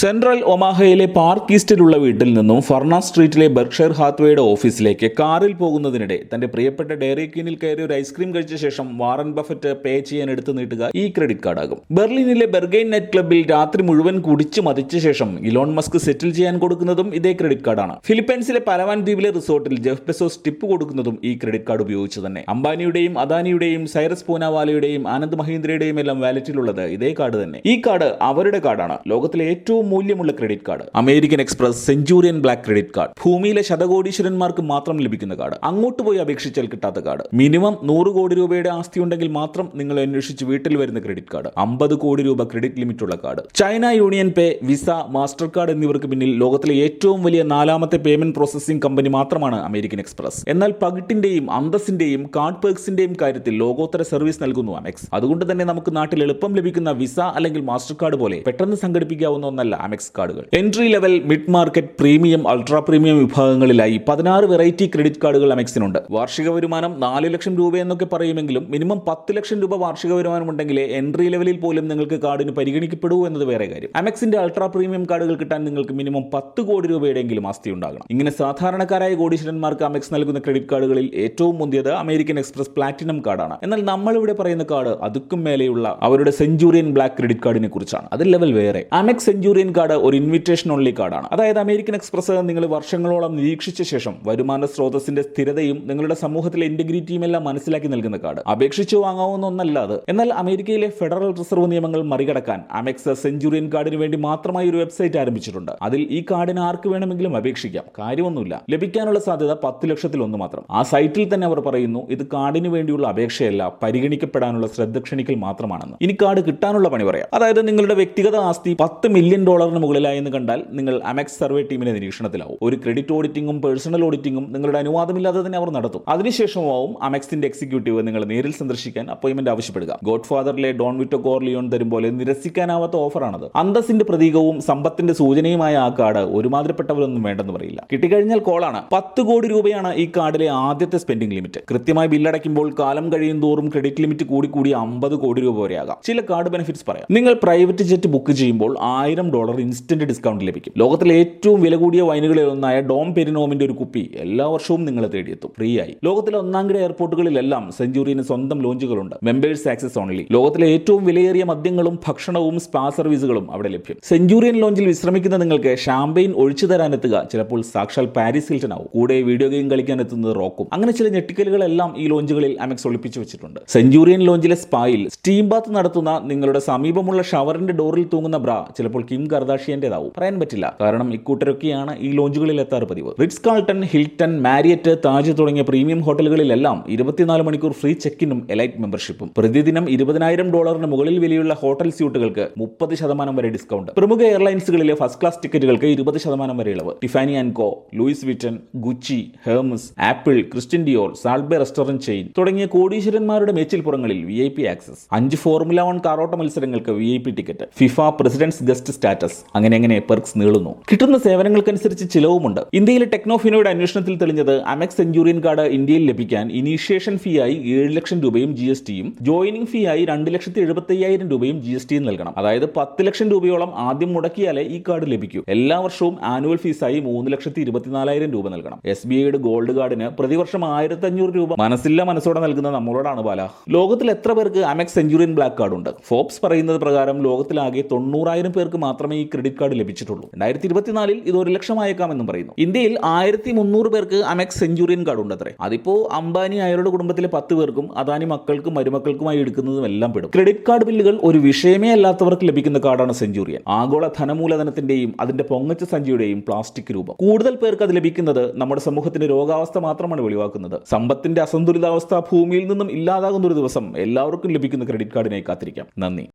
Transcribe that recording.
Central ഒമാഹയിലെ park ഈസ്റ്റിലുള്ള വീട്ടിൽ നിന്നും ഫർണ സ്ട്രീറ്റിലെ ബർക്ഷയർ ഹാത്വേയുടെ ഓഫീസിലേക്ക് കാറിൽ പോകുന്നതിനിടെ തന്റെ പ്രിയപ്പെട്ട ഡയറി ക്വീനിൽ കയറി ഒരു ഐസ്ക്രീം കഴിച്ച ശേഷം വാറൻ ബഫറ്റ് പേ ചെയ്യാൻ എടുത്തു നീട്ടുക ഈ ക്രെഡിറ്റ് കാർഡാകും. ബെർലിനിലെ ബെർഗൈൻ നെറ്റ് ക്ലബ്ബിൽ രാത്രി മുഴുവൻ കുടിച്ചു മതിച്ച ശേഷം ഇലോൺ മസ്ക് സെറ്റിൽ ചെയ്യാൻ കൊടുക്കുന്നതും ഇതേ ക്രെഡിറ്റ് കാർഡാണ്. ഫിലിപ്പൈൻസിലെ പലവാൻ ദ്വീപിലെ റിസോർട്ടിൽ ജെഫ് ബെസോസ് ടിപ്പ് കൊടുക്കുന്നതും ഈ ക്രെഡിറ്റ് കാർഡ് ഉപയോഗിച്ച് തന്നെ. അംബാനിയുടെയും അദാനിയുടെയും സൈറസ് പൂനാവാലയുടെയും ആനന്ദ് മഹീന്ദ്രയുടെയും എല്ലാം വാലറ്റിലുള്ളത് ഇതേ കാർഡ് തന്നെ. ഈ കാർഡ് അവരുടെ കാർഡാണ്. ലോകത്തിലെ ഏറ്റവും മൂല്യമുള്ള credit card American Express Centurion black credit card ഭൂമിയിലെ ശതകോടീശ്വരന്മാർക്ക് മാത്രം ലഭിക്കുന്ന കാർഡ് അങ്ങോട്ട് പോയി അപേക്ഷിച്ചാൽ കിട്ടാത്ത കാർഡ് മിനിമം നൂറ് കോടി രൂപയുടെ ആസ്തി ഉണ്ടെങ്കിൽ മാത്രം നിങ്ങൾ അന്വേഷിച്ച് വീട്ടിൽ വരുന്ന ക്രെഡിറ്റ് കാർഡ് അമ്പത് കോടി രൂപ ക്രെഡിറ്റ് ലിമിറ്റ് ഉള്ള card China UnionPay Visa Mastercard എന്നിവർക്ക് പിന്നിൽ ലോകത്തിലെ ഏറ്റവും വലിയ നാലാമത്തെ പേയ്മെന്റ് പ്രോസസ്സിംഗ് കമ്പനി മാത്രമാണ് അമേരിക്കൻ എക്സ്പ്രസ് എന്നാൽ പകിട്ടിന്റെയും അന്തസ്സിന്റെയും കാർഡ് പേർക്സിന്റെയും കാര്യത്തിൽ ലോകോത്തര സർവീസ് നൽകുന്നു അമെക്സ് അതുകൊണ്ട് തന്നെ നമുക്ക് നാട്ടിൽ എളുപ്പം ലഭിക്കുന്ന വിസ അല്ലെങ്കിൽ മാസ്റ്റർ കാർഡ് പോലെ പെട്ടെന്ന് സംഘടിപ്പിക്കാവുന്ന ഒന്നല്ല. അമെക്സ് കാർഡുകൾ. Entry level mid market premium ultra premium വിഭാഗങ്ങളിലായി പതിനാറ് വെറൈറ്റി ക്രെഡിറ്റ് കാർഡുകൾ അമെക്സിനുണ്ട്. വാർഷിക വരുമാനം നാല് ലക്ഷം രൂപ എന്നൊക്കെ പറയുമെങ്കിലും മിനിമം പത്ത് ലക്ഷം രൂപ വാർഷിക വരുമാനം ഉണ്ടെങ്കിലേ എൻട്രി ലെവലിൽ പോലും നിങ്ങൾക്ക് കാർഡിന് പരിഗണിക്കപ്പെടൂ എന്നത് വേറെ കാര്യം. അമെക്സിന്റെ അൾട്രാ പ്രീമിയം കാർഡുകൾ കിട്ടാൻ നിങ്ങൾക്ക് മിനിമം പത്ത് കോടി രൂപയുടെയെങ്കിലും ആസ്തി ഉണ്ടാകണം. ഇങ്ങനെ സാധാരണക്കാരായ കോടീശ്വരന്മാർക്ക് അമെക്സ് നൽകുന്ന ക്രെഡിറ്റ് കാർഡുകളിൽ ഏറ്റവും മുന്തിയത് അമേരിക്കൻ എക്സ്പ്രസ് പ്ലാറ്റിനം കാർഡാണ്. എന്നാൽ നമ്മൾ ഇവിടെ പറയുന്ന കാർഡ് അതുക്കും മേലെയുള്ള അവരുടെ സെഞ്ചുറിയൻ ബ്ലാക്ക് ക്രെഡിറ്റ് കാർഡിനെ കുറിച്ചാണ്. അത് ലെവൽ വേറെ. അമെക്സ് സെഞ്ചൂറിയൻ കാർഡ് ഒരു ഇൻവിറ്റേഷൻ ഓൺലി കാർഡാണ്. അതായത് അമേരിക്കൻ എക്സ്പ്രസ് നിങ്ങൾ വർഷങ്ങളോളം നിരീക്ഷിച്ച ശേഷം വരുമാന സ്രോതസ്സിന്റെ സ്ഥിരതയും നിങ്ങളുടെ സമൂഹത്തിലെ ഇന്റഗ്രിറ്റിയും എല്ലാം മനസ്സിലാക്കി നൽകുന്ന കാർഡ്. അപേക്ഷിച്ചു വാങ്ങാവുന്ന ഒന്നല്ല അത് എന്നാൽ അമേരിക്കയിലെ ഫെഡറൽ റിസർവ് നിയമങ്ങൾ മറികടക്കാൻ അമെക്സ് സെഞ്ചുറിയൻ കാർഡിന് വേണ്ടി മാത്രമായി ഒരു വെബ്സൈറ്റ് ആരംഭിച്ചിട്ടുണ്ട്. അതിൽ ഈ കാർഡിന് ആർക്ക് വേണമെങ്കിലും അപേക്ഷിക്കാം. കാര്യമൊന്നുമില്ല. ലഭിക്കാനുള്ള സാധ്യത പത്ത് ലക്ഷത്തിൽ ഒന്ന് മാത്രം. ആ സൈറ്റിൽ തന്നെ അവർ പറയുന്നു ഇത് കാർഡിന് വേണ്ടിയുള്ള അപേക്ഷയല്ല പരിഗണിക്കപ്പെടാനുള്ള ശ്രദ്ധ ക്ഷണിക്കൽ മാത്രമാണെന്ന്. ഇനി കാർഡ് കിട്ടാനുള്ള പണി പറയാം. അതായത് നിങ്ങളുടെ വ്യക്തിഗത ആസ്തി പത്ത് മില്യൺ ഡോളറിന് മുകളിലായി എന്ന് കണ്ടാൽ നിങ്ങൾ അമെക്സ് സർവേ ടീമിന്റെ നിരീക്ഷണത്തിലാവും. ഒരു ക്രെഡിറ്റ് ഓഡിറ്റിംഗും പേഴ്സണൽ ഓഡിറ്റിംഗും നിങ്ങളുടെ അനുവാദമില്ലാതെ തന്നെ അവർ നടത്തും. അതിനുശേഷമാവും അമെക്സിന്റെ എക്സിക്യൂട്ടീവ് നിങ്ങൾ നേരിൽ സന്ദർശിക്കാൻ അപ്പോയിന്റ്മെന്റ് ആവശ്യപ്പെടുക. ഗോഡ് ഫാദറിലെ ഡോൺ വിറ്റോ കോർലിയോൺ തരും പോലെ നിരസിക്കാനാവാത്ത ഓഫറാണത് അന്തസിന്റെ പ്രതീകവും സമ്പത്തിന്റെ സൂചനയുമായ ആ കാർഡ് ഒരുമാതിരിപ്പെട്ടവരൊന്നും വേണ്ടെന്ന് പറയില്ല. കിട്ടിക്കഴിഞ്ഞാൽ കോളാണ് പത്ത് കോടി രൂപയാണ് ഈ കാർഡിലെ ആദ്യത്തെ സ്പെൻഡിംഗ് ലിമിറ്റ് കൃത്യമായി ബില്ലടയ്ക്കുമ്പോൾ കാലം കഴിയും തോറും ക്രെഡിറ്റ് ലിമിറ്റ് കൂടി കൂടി അമ്പത് കോടി രൂപ വരെയാകാം. ചില കാർഡ് ബെനിഫിറ്റ്സ് പറയാം. നിങ്ങൾ പ്രൈവറ്റ് ജെറ്റ് ബുക്ക് ചെയ്യുമ്പോൾ ആയിരം ഡോളർ ഇൻസ്റ്റന്റ് ഡിസ്കൗണ്ട് ലഭിക്കും. ലോകത്തിലെ ഏറ്റവും വില കൂടിയ വൈനുകളിൽ ഒന്നായ ഡോം പെരിനോമിന്റെ ഒരു കുപ്പി എല്ലാ വർഷവും നിങ്ങളെ തേടിയെത്തും. ഫ്രീ ആയി. ലോകത്തിലെ ഒന്നാം ഒന്നാംകിട എയർപോർട്ടുകളിലെല്ലാം സെഞ്ചുറിന് സ്വന്തം ലോഞ്ചുകളുണ്ട്. മെമ്പേഴ്സ് ആക്സസ് ഓൺലി ലോകത്തിലെ ഏറ്റവും വിലയേറിയ മദ്യങ്ങളും ഭക്ഷണവും സ്പാ സർവീസുകളും അവിടെ ലഭ്യം. സെഞ്ചുറിയൻ ലോഞ്ചിൽ വിശ്രമിക്കുന്ന നിങ്ങൾക്ക് ഷാമ്പയിൻ ഒഴിച്ചു തരാനെത്തുക ചിലപ്പോൾ സാക്ഷാൽ പാരീസ് ഹിൽട്ടൺ ആവും കൂടെ വീഡിയോ ഗെയിം കളിക്കാൻ എത്തുന്നത് റോക്കും. അങ്ങനെ ചില ഞെട്ടിക്കലുകളെല്ലാം ഈ ലോഞ്ചുകളിൽ അമെക്സ് ഒളിപ്പിച്ചു വെച്ചിട്ടുണ്ട്. സെഞ്ചുറിയൻ ലോഞ്ചിലെ സ്പായിൽ സ്റ്റീം ബാത്ത് നടത്തുന്ന നിങ്ങളുടെ സമീപമുള്ള ഷവറിന്റെ ഡോറിൽ തൂങ്ങുന്ന ബ്ര ചിലപ്പോൾ കിം കർദാഷിയന്റേതാവും പറയാൻ പറ്റില്ല. കാരണം ഇക്കൂട്ടരൊക്കെയാണ് ഈ ലോഞ്ചുകളിൽ എത്താറ് പതിവ്. Ritz Carlton Hilton Marriott Taj തുടങ്ങിയ പ്രീമിയം ഹോട്ടലുകളിലെല്ലാം ഇരുപത്തിനാല് മണിക്കൂർ ഫ്രീ ചെക്കിനും എലൈറ്റ് മെമ്പർഷിപ്പും. പ്രതിദിനം ഇരുപതിനായിരം ഡോളറിന് മുകളിൽ വിലയുള്ള ഹോട്ടൽ സ്യൂട്ടുകൾക്ക് മുപ്പത് ശതമാനം വരെ ഡിസ്കൗണ്ട്. പ്രമുഖ എയർലൈൻസുകളിലെ ഫസ്റ്റ് ക്ലാസ് ടിക്കറ്റുകൾക്ക് ഇരുപത് ശതമാനം വരെ ഇളവ്. Tiffany and Co Louis Vuitton Gucci Hermes Apple Christian Dior സാൾബെ restaurant chain തുടങ്ങിയ കോടീശ്വരന്മാരുടെ മേച്ചിൽപ്പുറങ്ങളിൽ വി ഐ പി ആക്സസ്. അഞ്ച് ഫോർമുല വൺ കാറോട്ട മത്സരങ്ങൾക്ക് V I P ticket. FIFA presidents guest status അങ്ങനെ അങ്ങനെ പെർക്സ് നീളുന്നു. കിട്ടുന്ന സേവനങ്ങൾക്കനുസരിച്ച് ചിലവുമുണ്ട്. ഇന്ത്യയിലെ ടെക്നോഫിനോയുടെ അന്വേഷണത്തിൽ തെളിഞ്ഞത് അമെക്സ് സെഞ്ചുറിയൻ കാർഡ് ഇന്ത്യയിൽ ലഭിക്കാൻ ഇനീഷ്യേഷൻ ഫീ ആയി ഏഴ് ലക്ഷം രൂപയും ജി എസ് ടിയും ജോയിനിങ് ഫീ ആയി രണ്ട് ലക്ഷത്തി എഴുപത്തി അയ്യായിരം രൂപയും ജി എസ് ടിയും നൽകണം. അതായത് പത്ത് ലക്ഷം രൂപയോളം ആദ്യം മുടക്കിയാലേ ഈ കാർഡ് ലഭിക്കൂ. എല്ലാ വർഷവും ആനുവൽ ഫീസായി മൂന്ന് ലക്ഷത്തി ഇരുപത്തിനാലായിരം രൂപ നൽകണം. എസ് ബി ഐയുടെ ഗോൾഡ് കാർഡിന് പ്രതിവർഷം ആയിരത്തി അഞ്ഞൂറ് രൂപ. മനസ്സില്ല മനസ്സോടെ നൽകുന്ന നമ്മളോടാണ് ബാല. ലോകത്തിൽ എത്ര പേർക്ക് അമെക്സ് സെഞ്ചുറിയൻ ബ്ലാക്ക് കാർഡ് ഉണ്ട്? ഫോബ്സ് പറയുന്നത് പ്രകാരം ലോകത്തിലാകെ തൊണ്ണൂറായിരം പേർക്ക് മാത്രമേ ഈ ക്രെഡിറ്റ് കാർഡ് ലഭിച്ചിട്ടുള്ളൂ. രണ്ടായിരത്തി ഇരുപത്തിനാലിൽ ഇത് ഒരു ലക്ഷമായേക്കാമെന്നും പറയുന്നു. ഇന്ത്യയിൽ ആയിരത്തി മുന്നൂറ് പേർക്ക് അമെക്സ് സെഞ്ചുറിയൻ കാർഡ് ഉണ്ടത്രേ. അതിപ്പോ അംബാനി അയാളുടെ കുടുംബത്തിലെ പത്ത് പേർക്കും അദാനി മക്കൾക്കും മരുമക്കൾക്കുമായി എടുക്കുന്നതും എല്ലാം പെടും. ക്രെഡിറ്റ് കാർഡ് ബില്ലുകൾ ഒരു വിഷയമേ അല്ലാത്തവർക്ക് ലഭിക്കുന്ന കാർഡാണ് സെഞ്ചുറിയൻ. ആഗോള ധനമൂലധനത്തിന്റെയും അതിന്റെ പൊങ്ങച്ച സഞ്ചിയുടെയും പ്ലാസ്റ്റിക് രൂപം. കൂടുതൽ പേർക്ക് അത് ലഭിക്കുന്നത് നമ്മുടെ സമൂഹത്തിന്റെ രോഗാവസ്ഥ മാത്രമാണ് വെളിവാക്കുന്നത്. സമ്പത്തിന്റെ അസന്തുലിതാവസ്ഥ ഭൂമിയിൽ നിന്നും ഇല്ലാതാകുന്ന ഒരു ദിവസം എല്ലാവർക്കും ലഭിക്കുന്ന ക്രെഡിറ്റ് കാർഡിനായി കാത്തിരിക്കാം. നന്ദി.